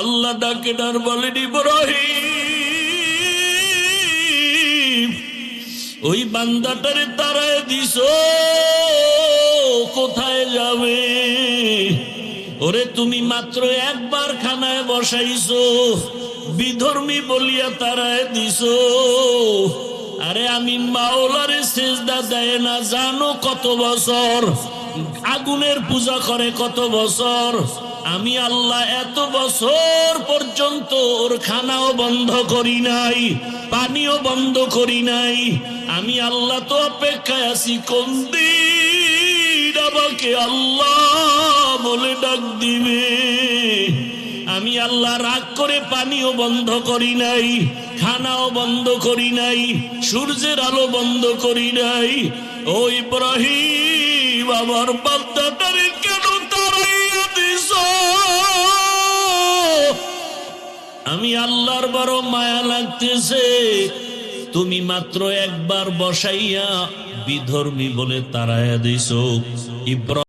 আল্লাহ ডাকে ডার বলেন ওই বান্দাটারে তারায় দিস কোথায় যাবে? ওরে তুমি মাত্র একবার খানায় বসাইছো, বিধর্মী বলিয়া তারায় দিস আরে আমি মাওলারে সেজদা দেয় না, জানো কত বছর? আগুনের পূজা করে কত বছর? আমি আল্লাহ এত বছর পর্যন্ত ওর খানাও বন্ধ করি নাই, পানিও বন্ধ করি নাই। আমি আল্লাহ তো অপেক্ষায় আছি, কোন দিন আমাকে আল্লাহ বলে ডাক দিবে? আমি আল্লাহ রাগ করে পানিও বন্ধ করি নাই, খানাও বন্ধ করি নাই, সূর্যের আলো বন্ধ করি নাই। ও ইব্রাহিম, আমার বাদ্দাটারে কেন আমি আল্লাহর বড় মায়া লাগতেছে। তুমি মাত্র একবার বসাইয়া বিধর্মী বলে তারাইয়া দিছ। ইব্রাহিম